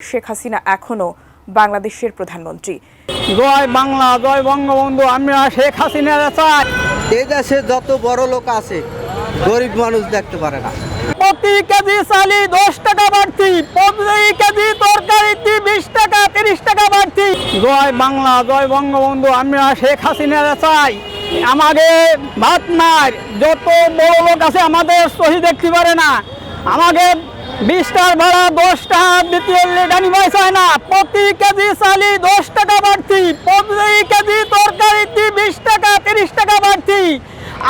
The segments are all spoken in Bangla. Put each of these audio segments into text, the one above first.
শেখ হাসিনা এখনও বাংলাদেশের প্রধানমন্ত্রী। জয় বাংলা জয় বঙ্গবন্ধু আমরা শেখ হাসিনার চাই। এই দেশে যত বড় লোক আছে গরিব মানুষ দেখতে পারে না। প্রতি কেজি চালি দশ টাকা বাড়তি প্রতি কেজি তরকারিতে বিশ টাকা তিরিশ টাকা বাড়তি। জয় বাংলা জয় বঙ্গবন্ধু আমরা শেখ হাসিনার চাই। আমাকে ভাত নাই যত বড় লোক আছে আমাদের সহি দেখতে পারে না। আমাকে বিশটার ভাড়া দশ টাকা দ্বিতীয় লেডানি হয় না। প্রতি কেজি চালি দশ টাকা বাড়তি। প্রতি কেজি তরকারিতে বিশ টাকা তিরিশ টাকা বাড়তি?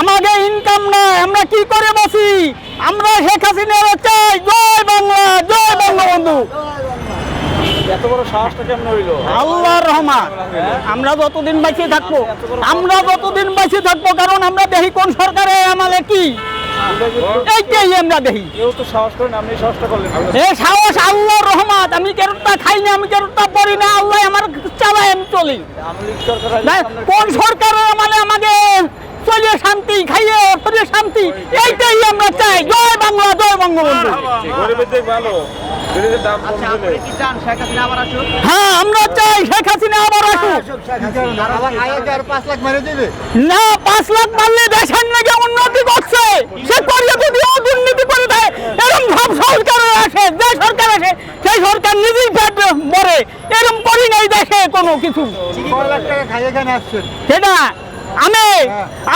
আমাদের ইনকাম না আমরা কি করে বসি আমরা শেখ হাসিনার চাই। জয় বাংলা জয় বঙ্গবন্ধু হইল? আল্লাহর রহমান আমরা যতদিন বাঁচে থাকব আমরা যতদিন বাঁচে থাকব কারণ আমরা দেখি কোন সরকারে আমাদের কি? এইটাই আমরা দেখি কেউ তো সাহস করেন আপনি সাহসটা করলেন এ সাহস আল্লাহর রহমত আমি কেরোটা খাই না আমি কেরোটা পড়ি না আল্লাহ আমার চালায় আমি চলি আওয়ামী সরকার না, কোন সরকারের মানে আমাকে চলিয়ে শান্তি খাইয়ে শান্তি এইটাই আমরা চাই জয় বাংলা জয় বঙ্গবন্ধু গরিবের দিক ভালো গরিবের দাম কম দিলে হ্যাঁ আমরা চাই শেখ হাসিনা আবার আসুক না পাঁচ লাখ মারলে দেশের দেশে কোনো কিছু। সেটা আমি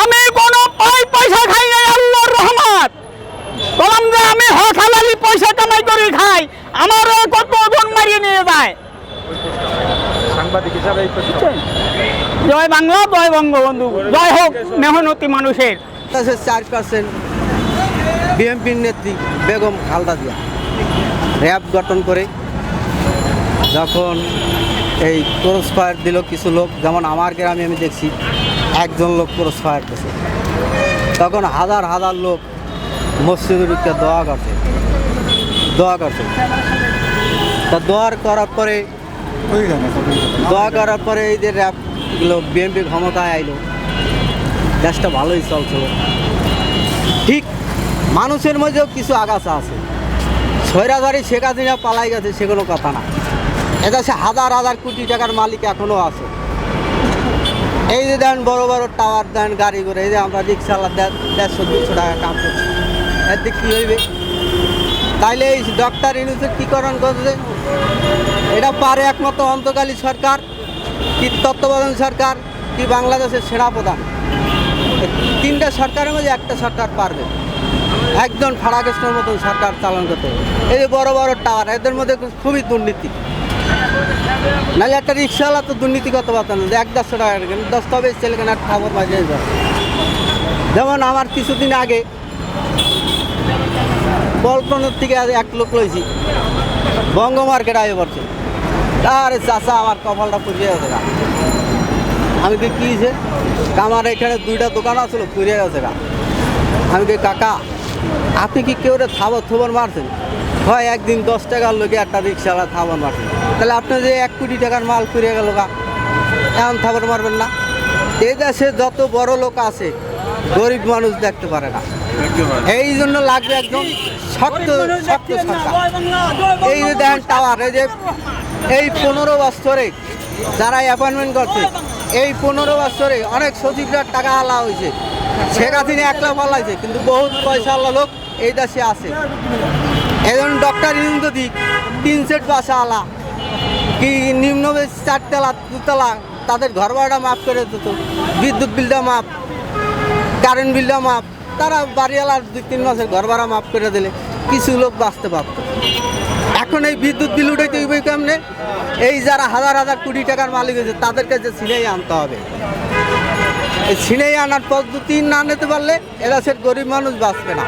আমি কোনো পাই পয়সা খাই নাই আল্লাহর রহমত। বললাম যে আমি হক হালালি পয়সা কামাই করে খাই। আমার কত ওজন মারিয়ে নিয়ে যায়। সাংবাদিক হিসাবে এই তো জয় বাংলা জয় বঙ্গবন্ধু। জয় হোক মেহনতি মানুষের। চার পার্সেন্ট বিএনপির নেত্রী বেগম খালদা জিয়া। র্যাব গঠন করে যখন এই ক্রস ফায়ার দিল কিছু লোক। যেমন আমার গ্রামে আমি দেখছি, একজন লোক ক্রস ফায়ার করছে। তখন হাজার হাজার লোক মসজিদের উঠতে দোয়া করছে। দোয়া করছে। তা দোয়ার করার পরে, দোয়া করার পরে এই যে র্যাবগুলো বিএনপি ক্ষমতায় আইলো। দেশটা ভালোই চলছিল ঠিক মানুষের মধ্যেও কিছু আগাছা আছে। ছয়রাধারি শেখ হাসিনা পালাই গেছে, সে কোনো কথা না। এদেশে হাজার হাজার কোটি টাকার মালিক এখনও আছে। এই যে দেন বড় বড় টাওয়ার দেন, গাড়ি করে এই যে আমরা রিক্সাওয়ালা দেড়শো দুশো টাকা কাম করছি। এতে কী হইবে? তাইলে এই ডক্টর ইউনুসের কী করণ করছে? এটা পারে একমাত্র অন্তকালী সরকার, কি তত্ত্বাবধান সরকার, কি বাংলাদেশের সেনাপ্রধান। এই তিনটা সরকারের মধ্যে একটা সরকার পারবে। একজন ফাড়াকৃষ্ণের মতন সরকার চালন করতে এই যে বড় বড় টাওয়ার এদের মধ্যে খুবই দুর্নীতি। নাহলে একটা রিক্সাওয়ালা তো দুর্নীতি করতে পারতো না এক দেড়শো টাকা কেন দস্তাবেজ ছেলে কেন একটা খবর যায় যেমন আমার কিছুদিন আগে পল্টনের থেকে এক লোক লইছি বঙ্গ মার্কেট আগে পড়ছে আরে চাচা, আমার কপালটা পুড়িয়ে গেছে গা। আমি কি কী আমার এখানে দুইটা দোকান আসলো পুড়িয়ে গেছে গা। আমি কি কাকা, আপনি কি কেউ থাবর থবর মারছেন? হয় একদিন দশ টাকার লোকে একটা রিক্সাওয়ালা থাবর মারবে তাহলে আপনি যে এক কোটি টাকার মাল পুড়িয়ে গেল গা এমন থাবর মারবেন না। এই দেশে যত বড় লোক আছে গরিব মানুষ দেখতে পারে না। এই জন্য লাগবে একদম শক্ত শক্ত সরকার। এই যে দেখেন টাওয়ার এই যে এই পনেরো বছরে যারা অ্যাপয়েন্টমেন্ট করছে এই পনেরো বছরে অনেক সচিবরা টাকা আলা হয়েছে। শেখ হাসিনা একলা পালাইছে কিন্তু বহুত পয়সা আলা লোক এই দেশে আছে। এখন ডক্টর ইউন যদি তিন সেট বাসা আলা কি নিম্ন চারতলা, দুতলা, তাদের ঘর ভাড়া মাফ করে দিত বিদ্যুৎ বিলটা মাফ কারেন্ট বিলটা মাফ, তারা বাড়িওয়ালার দুই তিন মাসের ঘর ভাড়া মাফ করে দিলে, কিছু লোক বাঁচতে পারত। এখন এই বিদ্যুৎ বিল উঠাইতে হইবে কেমনে? এই যারা হাজার হাজার কোটি টাকার মালিক হয়েছে, তাদের কাছে ছিনাই আনতে হবে। এই ছিনাই আনার পদ্ধতি না নিতে পারলে এরা সে গরিব মানুষ বাঁচবে না।